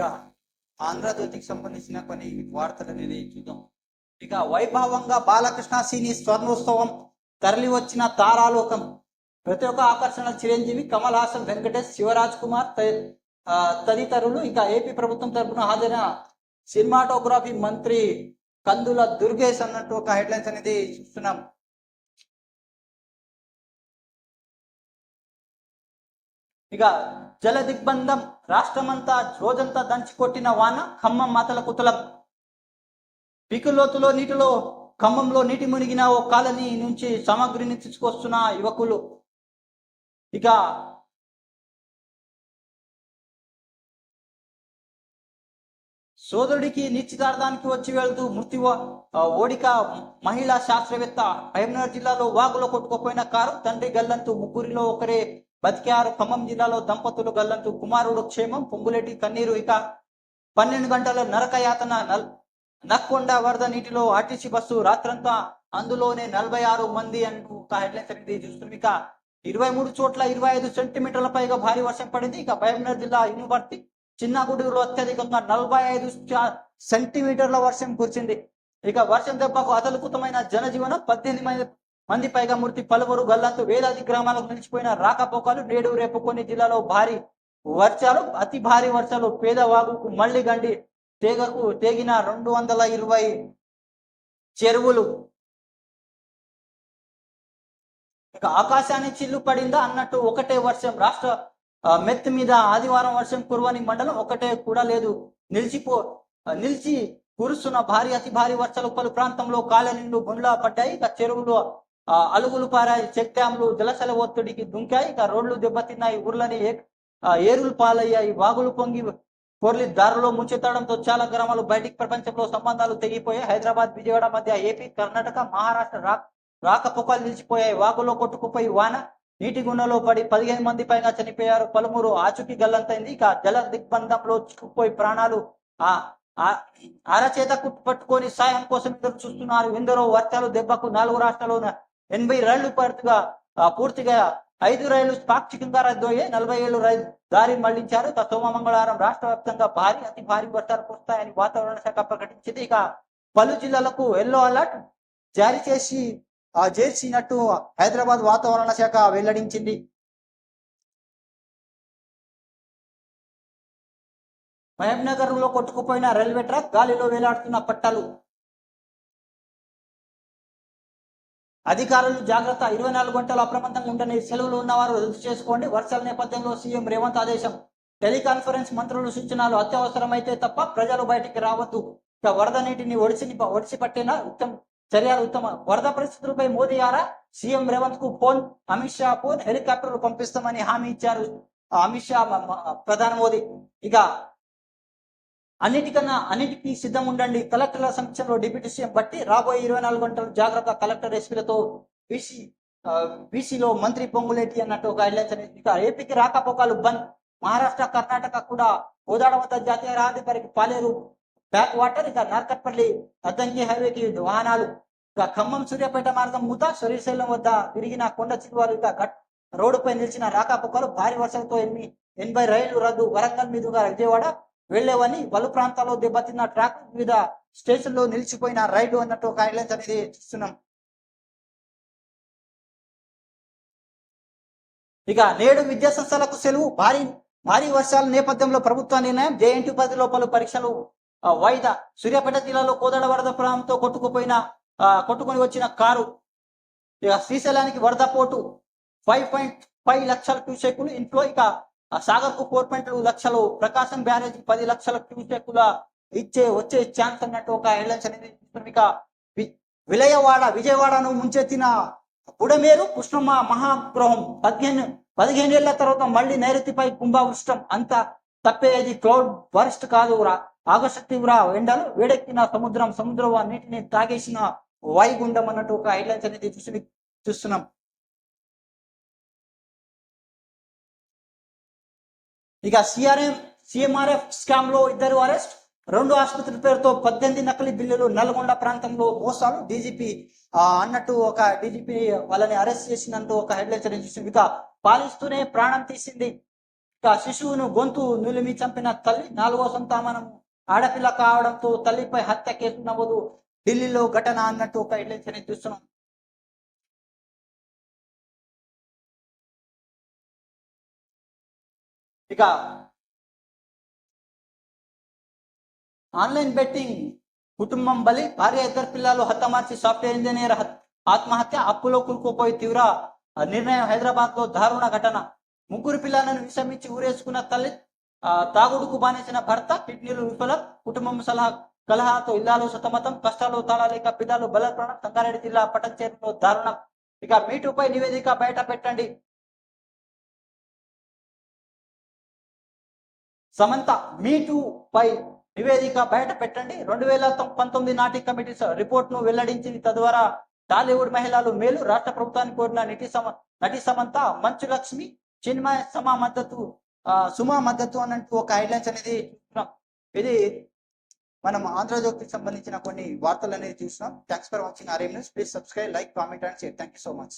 ఇక ఆంధ్రజ్యోతికి సంబంధించిన కొన్ని వార్తలు అనేది చూద్దాం. ఇక వైభవంగా బాలకృష్ణ సినీ స్వర్ణోత్సవం తరలి వచ్చిన తారాలోకం. ప్రతి ఒక్క ఆకర్షణ చిరంజీవి కమల్ హాసన్ వెంకటేష్ శివరాజ్ కుమార్ త- తదితరులు ఇక ఏపీ ప్రభుత్వం తరపున హాజరైన సినిమాటోగ్రఫీ మంత్రి కందుల దుర్గేష్ అన్నట్టు ఒక హెడ్లైన్స్ అనేది చూస్తున్నాం. ఇక జల దిగ్బంధం రాష్ట్రమంతా రోజంతా దంచి కొట్టిన వాన ఖమ్మం మాతల కుతలం. పికులోతులో నీటిలో ఖమ్మంలో నీటి మునిగిన ఓ కాలనీ నుంచి సామాగ్రిని తీసుకొస్తున్న యువకులు. ఇక సోదరుడికి నిశ్చితార్థానికి వచ్చి వెళ్తూ మృతి ఓడిక మహిళా శాస్త్రవేత్త మహబూబ్నగర్ జిల్లాలో వాగులో కొట్టుకుపోయిన కారు తండ్రి గల్లంతు ముగ్గురిలో ఒకరే బతికారు ఖమ్మం జిల్లాలో దంపతులు గల్లంతు కుమారుడు క్షేమం పొంగులేటి కన్నీరు ఇక పన్నెండు గంటల నరకయాతన నల్ నక్కొండ వరద నీటిలో ఆర్టీసీ బస్సు రాత్రంతా అందులోనే నలభై ఆరు మంది అంటూ ఒక హెడ్లైన్స్ అనేది చూస్తున్నాం. ఇక ఇరవై మూడు చోట్ల ఇరవై ఐదు సెంటీమీటర్ల పైగా భారీ వర్షం పడింది. ఇక మహబూబ్నగర్ జిల్లా యూనివర్సిటీ చిన్నగూడూరులో అత్యధికంగా నలభై ఐదు సెంటీమీటర్ల వర్షం కురిసింది. ఇక వర్షం దెబ్బకు అతలుకుతమైన జనజీవనం పద్దెనిమిది మంది పైగా మృతి పలువురు గల్లంతు వేలాది గ్రామాలకు నిలిచిపోయిన రాకపోకలు నేడు రేపు కొన్ని జిల్లాలో భారీ వర్షాలు అతి భారీ వర్షాలు పేదవాగుకు మళ్ళీ గండి తేగకు తేగిన రెండు వందల ఇరవై చెరువులు. ఇక ఆకాశాన్ని చిల్లు పడిందా అన్నట్టు ఒకటే వర్షం. రాష్ట్ర ఆ, మెత్తి మీద ఆదివారం వర్షం కురవని మండలం ఒకటే కూడా లేదు. నిలిచిపో నిలిచి కురుస్తున్న భారీ అతి భారీ వర్షాలు పలు ప్రాంతంలో కాలనీలు గుండ్లా పడ్డాయి. ఇక చెరువులు అలుగులు పారాయి చెక్ డ్యాంలు జలసల ఒత్తిడికి దుంకాయి ఇక రోడ్లు దెబ్బతిన్నాయి ఊర్లని ఏరులు పాలయ్యాయి వాగులు పొంగి పొర్లి దారిలో ముంచెత్తడంతో చాలా గ్రామాలు బయటికి ప్రపంచంలో సంబంధాలు తెగిపోయాయి. హైదరాబాద్ విజయవాడ మధ్య ఏపీ కర్ణాటక మహారాష్ట్ర రాక రాకపోకలు నిలిచిపోయాయి. వాగులో కొట్టుకుపోయి వాన నీటి గుండెలో పడి పదిహేను మంది పైగా చనిపోయారు. పలువురు ఆచుకి గల్లంతైంది. ఇక జల దిగ్బంధంలో చిక్కుపోయి ప్రాణాలు ఆ అరచేత పట్టుకొని సాయం కోసం ఎదురు చూస్తున్నారు. ఎందరో వర్షాలు దెబ్బకు నాలుగు రాష్ట్రాల్లో ఎనభై రైళ్ళు పూర్తిగా పూర్తిగా ఐదు రైళ్ళు పాక్షికంగా రద్దు నలభై ఏళ్ళు రైలు దారి మళ్ళించారు. ఇక సోమ మంగళవారం రాష్ట్ర వ్యాప్తంగా భారీ అతి భారీ వర్షాలు కురుస్తాయని వాతావరణ శాఖ ప్రకటించింది. ఇక పలు జిల్లాలకు ఎల్లో అలర్ట్ జారీ చేసి ఆ చేసినట్టు హైదరాబాద్ వాతావరణ శాఖ వెల్లడించింది. మహబూబ్నగర్లో కొట్టుకుపోయిన రైల్వే ట్రాక్ గాలిలో వేలాడుతున్న పట్టాలు. అధికారులు జాగ్రత్త. ఇరవై నాలుగు గంటలు అప్రమత్తంగా ఉండని సెలవులు ఉన్నవారు రద్దు చేసుకోండి. వర్షాల నేపథ్యంలో సీఎం రేవంత్ ఆదేశం. టెలికాన్ఫరెన్స్ మంత్రులు సూచనలు అత్యవసరమైతే తప్ప ప్రజలు బయటికి రావద్దు. ఇక వరద నీటిని ఒడిసి ఒడిసి పట్టిన ఉత్తమ చర్యలు ఉత్తమ. వరద పరిస్థితులపై మోదీ ఆరా సీఎం రేవంత్కు ఫోన్. అమిత్ షా ఫోన్. హెలికాప్టర్లు పంపిస్తామని హామీ ఇచ్చారు. అమిత్ షా ప్రధాని మోదీ. ఇక అన్నిటికన్నా అన్నిటికీ సిద్ధం ఉండండి. కలెక్టర్ల సమక్షంలో డిప్యూటీ సీఎం బట్టి రాబోయే ఇరవై నాలుగు గంటలు జాగ్రత్త కలెక్టర్ ఎస్పీలతో బీసీ బీసీలో మంత్రి పొంగులేటి అన్నట్టు ఒక హెడ్లైన్స్ అనేది ఏపీకి రాకపోకలు బంద్. మహారాష్ట్ర కర్ణాటక కూడా కోదాడ వద్ద జాతీయ పరికి పాలేరు. బ్యాక్ వాటర్ ఇక నార్కట్పల్లి అద్దంకి హైవేకి వాహనాలు. ఇక ఖమ్మం సూర్యాపేట మార్గం మూత శ్రీశైలం వద్ద తిరిగిన కొండ చిలువాలు ఇక రోడ్డుపై నిలిచిన రాకపోకలు భారీ వర్షంతో ఎనిమిది ఎనభై రైళ్ళు రద్దు. వరంగల్ మీదుగా విజయవాడ వెళ్ళేవని పలు ప్రాంతాల్లో దెబ్బతిన్న ట్రాక్ వివిధ స్టేషన్లో నిలిచిపోయిన రైలు అన్నట్టు ఒక హైలైన్స్ అనేది చూస్తున్నాం. ఇక నేడు విద్యా సంస్థలకు సెలవు. భారీ భారీ వర్షాల నేపథ్యంలో ప్రభుత్వ నిర్ణయం జేఎన్టీ పరిధిలో పలు పరీక్షలు వాయిదా. సూర్యాపేట జిల్లాలో కోదాడ వరద ప్రాంతంతో కొట్టుకుపోయిన కొట్టుకొని వచ్చిన కారు. ఇక శ్రీశైలానికి వరద పోటు. ఫైవ్ పాయింట్ ఫైవ్ లక్షల క్యూసెక్కులు ఇంట్లో. ఇక సాగర్కు ఫోర్ పాయింట్ లక్షలు ప్రకాశం బ్యారేజ్ పది లక్షల క్యూసెక్కుల ఇచ్చే వచ్చే ఛాన్స్ అన్నట్టు ఒక హెడ్లైన్స్ అనేది ఇక విలయవాడ విజయవాడను ముంచెత్తిన బుడమేరు కృష్ణమ్మ మహాగ్రహం పదిహేను పదిహేను ఏళ్ళ తర్వాత మళ్ళీ నైరుతిపై కుంభవృష్టం. అంత తప్పేది క్లౌడ్ వరిష్ట కాదు. రా ఆగస్టు తీవ్ర ఎండలు వేడెక్కిన సముద్రం సముద్రం నీటిని తాగేసిన వాయుగుండం అన్నట్టు ఒక హెడ్లైన్స్ అనేది చూసి చూస్తున్నాం. ఇక సిఆర్ఎం సిఎంఆర్ఎఫ్ స్కామ్లో ఇద్దరు అరెస్ట్ రెండు ఆసుపత్రి పేరుతో పద్దెనిమిది నకిలీ బిల్లులు నల్గొండ ప్రాంతంలో మోసాలు. డీజీపీ అన్నట్టు ఒక డీజీపీ వాళ్ళని అరెస్ట్ చేసినట్టు ఒక హెడ్లైన్స్ చూసింది ఇక పాలిస్తూనే ప్రాణం తీసింది. ఇక శిశువును గొంతు నులిమి చంపిన తల్లి నాలుగో సంతానం ఆడపిల్ల కావడంతో తల్లిపై హత్య కేసు నమోదు. ఢిల్లీలో ఘటన అన్నట్టు ఒక హెడ్లైన్ చర్య చూస్తున్నాం. ఇక ఆన్లైన్ బెట్టింగ్ కుటుంబం బలి భార్య ఇద్దరు పిల్లలు హతమార్చి సాఫ్ట్వేర్ ఇంజనీర్ హత్- ఆత్మహత్య అప్పులో కురుకుపోయి తీవ్ర నిర్ణయం హైదరాబాద్లో దారుణ ఘటన. ముగ్గురు పిల్లలను విషమించి ఊరేసుకున్న తల్లి తాగుడుకు బానిసిన భర్త కిడ్నీలు విఫలం. కుటుంబం సలహా కలహాతో ఇల్లాలు సతమతం. కష్టాలు తాళాలేక పిల్లలు బలప్రాణం. సంగారెడ్డి జిల్లా పటంచేరులో దారుణం. ఇక మీటుపై నివేదిక బయట పెట్టండి. సమంత మీటు పై నివేదిక బయట పెట్టండి. రెండు వేల పంతొమ్మిది నాటి కమిటీ రిపోర్ట్ను వెల్లడించింది. తద్వారా టాలీవుడ్ మహిళలు మేలు. రాష్ట్ర ప్రభుత్వాన్ని కోరిన నటి సమ నటి సమంత మంచు లక్ష్మి చిన్మయ సమా మద్దతు సుమా మద్దతు అన్నట్టు ఒక హైలైన్స్ అనేది చూస్తున్నాం. ఇది మనం ఆంధ్రజ్యోతికి సంబంధించిన కొన్ని వార్తలు అనేది చూస్తున్నాం. Thanks for watching RM news please subscribe like comment and share thank you so much